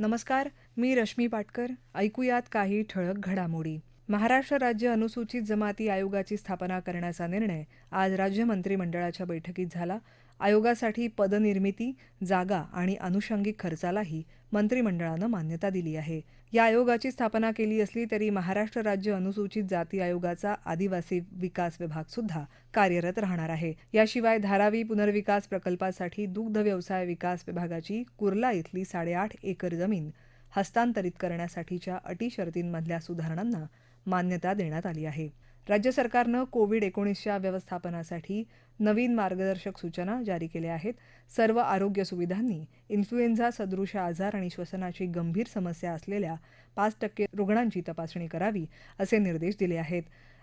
नमस्कार मी रश्मी पाटकर. ऐकूयात काही ठळक घडामोडी. महाराष्ट्र राज्य अनुसूचित जमाती आयोगाची स्थापना करण्याचा निर्णय आज राज्य मंत्रिमंडळाच्या बैठकीत झाला. आयोगासाठी पदनिर्मिती जागा आणि अनुषंगिक खर्चालाही मंत्रिमंडळानं मान्यता दिली आहे. या आयोगाची स्थापना केली असली तरी महाराष्ट्र राज्य अनुसूचित जाती आयोगाचा आदिवासी विकास विभाग सुद्धा कार्यरत राहणार आहे. याशिवाय धारावी पुनर्विकास प्रकल्पासाठी दुग्ध व्यवसाय विकास विभागाची कुर्ला इथली साडेआठ एकर जमीन हस्तांतरित करण्यासाठीच्या अटी शर्तींमधल्या सुधारणांना मान्यता देण्यात आली आहे. राज्य सरकारनं कोविड एकोणीसच्या व्यवस्थापनासाठी नवीन मार्गदर्शक सूचना जारी केल्या आहेत. सर्व आरोग्य सुविधांनी इन्फ्लुएन्झा सदृश आजार आणि श्वसनाची गंभीर समस्या असलेल्या पाच टक्के रुग्णांची तपासणी करावी असे निर्देश दिले आहेत.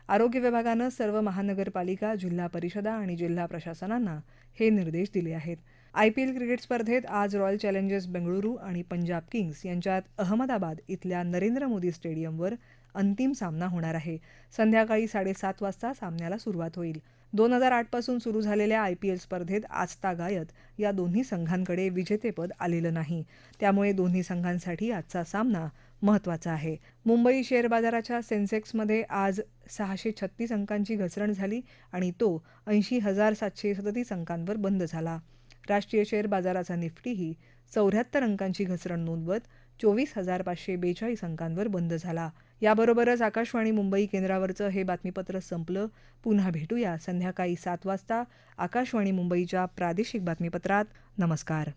आरोग्य विभागानं सर्व महानगरपालिका जिल्हा परिषदा आणि जिल्हा प्रशासनांना हे निर्देश दिले आहेत. आय पी एल क्रिकेट स्पर्धेत आज रॉयल चॅलेंजर्स बेंगळुरू आणि पंजाब किंग्स यांच्यात अहमदाबाद इथल्या नरेंद्र मोदी स्टेडियमवर अंतिम सामना होणार आहे. संध्याकाळी साडेसात वाजता सामन्याला सुरुवात होईल. दोन हजार आठपासून सुरू झालेल्या आय पी एल स्पर्धेत आजतागायत या दोन्ही संघांकडे विजेतेपद आलेलं नाही. त्यामुळे दोन्ही संघांसाठी आजचा सामना महत्त्वाचा आहे. मुंबई शेअर बाजाराच्या सेन्सेक्समध्ये आज सहाशे छत्तीस अंकांची घसरण झाली आणि तो ऐंशी हजार सातशे सदतीस अंकांवर बंद झाला. राष्ट्रीय शेअर बाजाराचा निफ्टीही चौऱ्याहत्तर अंकांची घसरण नोंदवत चोवीस हजार पाचशे बेचाळीस अंकांवर बंद झाला. याबरोबरच आकाशवाणी मुंबई केंद्रावरचं हे बातमीपत्र संपलं. पुन्हा भेटूया संध्याकाळी सात वाजता आकाशवाणी मुंबईच्या प्रादेशिक बातमीपत्रात. नमस्कार.